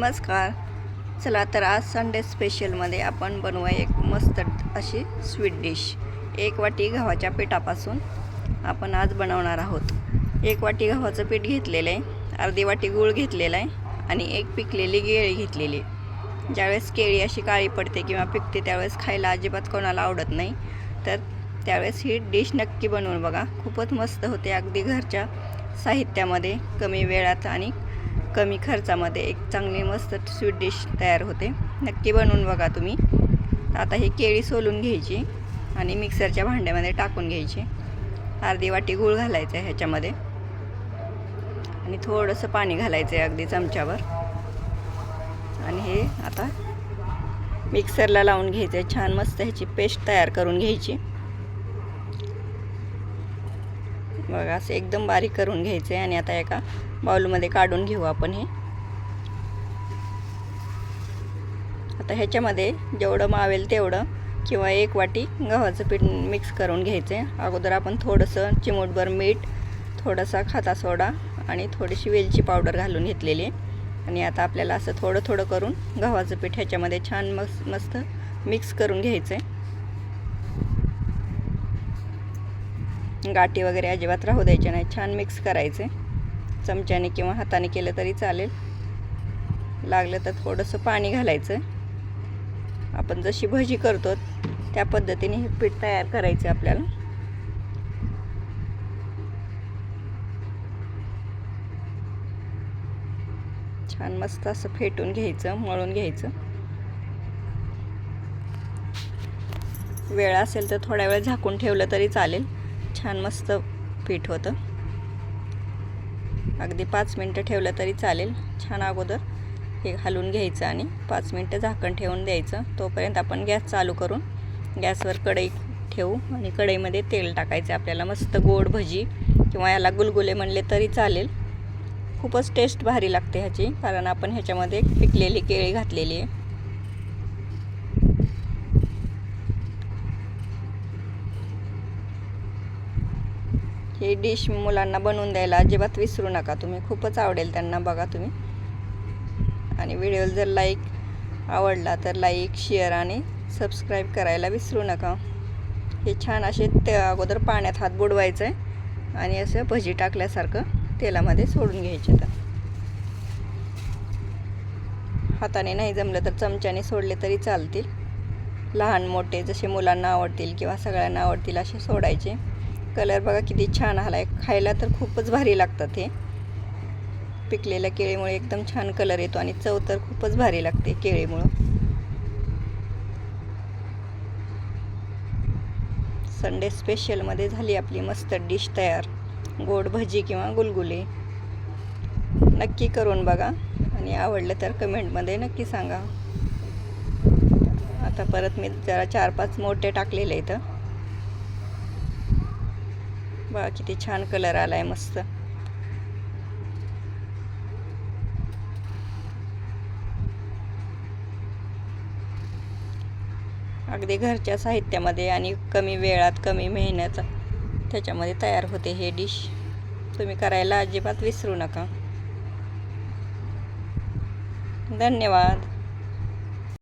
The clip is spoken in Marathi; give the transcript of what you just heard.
नमस्कार. चला तर आज संडे स्पेशलमध्ये आपण बनवूया एक मस्त अशी स्वीट डिश एक वाटी गव्हाच्या पिठापासून आपण आज बनवणार आहोत. एक वाटी गव्हाचं पीठ घेतलेलं आहे अर्धी वाटी गूळ घेतलेला आहे आणि एक पिकलेली केळी घेतलेली आहे. ज्यावेळेस केळी अशी काळी पडते किंवा पिकते त्यावेळेस खायला अजिबात कोणाला आवडत नाही. तर त्यावेळेस ही डिश नक्की बनवून बघा. खूपच मस्त होते. अगदी घरच्या साहित्यामध्ये कमी वेळात आणि कमी खर्चामध्ये एक चांगली मस्त स्वीट डिश तयार होते. नक्की बनवून बघा तुम्ही. आता ही केळी सोलून घ्यायची आणि मिक्सरच्या भांड्यामध्ये टाकून घ्यायची. अर्धी वाटी गूळ घालायचं आहे ह्याच्यामध्ये. आणि थोडंसं पाणी घालायचं आहे अगदी चमच्यावर. आणि हे आता मिक्सरला लावून घ्यायचं आहे. छान मस्त ह्याची पेस्ट तयार करून घ्यायची. बघा असं एकदम बारीक करून घ्यायचे आणि आता एका बाउलमध्ये काढून घेऊ आपण हे. आता ह्याच्यामध्ये जेवढं मावेल तेवढं किंवा एक वाटी गव्हाचं पीठ मिक्स करून घ्यायचं. आहे अगोदर आपण थोडंसं चिमूटभर मीठ थोडासा खाता सोडा आणि थोडीशी वेलची पावडर घालून घेतलेली. आहे आणि आता आपल्याला असं थोडं थोडं करून गव्हाचं पीठ ह्याच्यामध्ये छान मस्त मस्त मिक्स करून घ्यायचं आहे गाठी वगैरे अजिबात राहू द्यायचे नाही. छान मिक्स करायचे. चमच्याने किंवा हाताने केलं तरी चालेल. लागलं तर थोडंसं पाणी घालायचं. आपण जशी भजी करतो त्या पद्धतीने हे पीठ तयार करायचं आपल्याला. छान मस्त असं फेटून घ्यायचं मळून घ्यायचं. वेळ असेल तर थोड्या वेळ झाकून ठेवलं तरी चालेल. छान मस्त पीठ होतं. अगदी पाच मिनटं ठेवलं तरी चालेल छान अगोदर. हे घालून घ्यायचं आणि पाच मिनटं झाकण ठेवून द्यायचं. तोपर्यंत आपण गॅस चालू करून गॅसवर कढई ठेवू आणि कढईमध्ये तेल टाकायचं. आपल्याला मस्त गोड भजी किंवा याला गुलगुले म्हणले तरी चालेल. खूपच टेस्ट भारी लागते ह्याची कारण आपण ह्याच्यामध्ये पिकलेली केळी घातलेली आहे. ही डिश मुलांना बनवून द्यायला अजिबात विसरू नका. तुम्ही खूपच आवडेल त्यांना बघा तुम्ही. आणि व्हिडिओ जर लाईक आवडला तर लाईक शेअर आणि सबस्क्राईब करायला विसरू नका. हे छान असे ते अगोदर पाण्यात हात बुडवायचं आहे आणि असं भजी टाकल्यासारखं तेलामध्ये सोडून घ्यायचे तर हाताने नाही जमलं तर चमच्याने सोडले तरी चालतील. लहान मोठे जसे मुलांना आवडतील किंवा सगळ्यांना आवडतील असे सोडायचे. कलर बघा किती छान आला आहे खायला तर खूपच भारी लागतात हे. पिकलेल्या केळीमुळे एकदम छान कलर येतो आणि चव तर खूपच भारी लागते केळीमुळं. संडे स्पेशलमध्ये झाली आपली मस्त डिश तयार. गोड भजी किंवा गुलगुले. नक्की करून बघा आणि आवडलं तर कमेंटमध्ये नक्की सांगा. आता परत मी जरा चार पाच मोठे टाकलेले इथं बा किती छान कलर आला आहे मस्त. अगदी घरच्या साहित्यामध्ये आणि कमी वेळात कमी मेहनत त्याच्यामध्ये तयार होते हे डिश तुम्ही करायला अजिबात विसरू नका. धन्यवाद.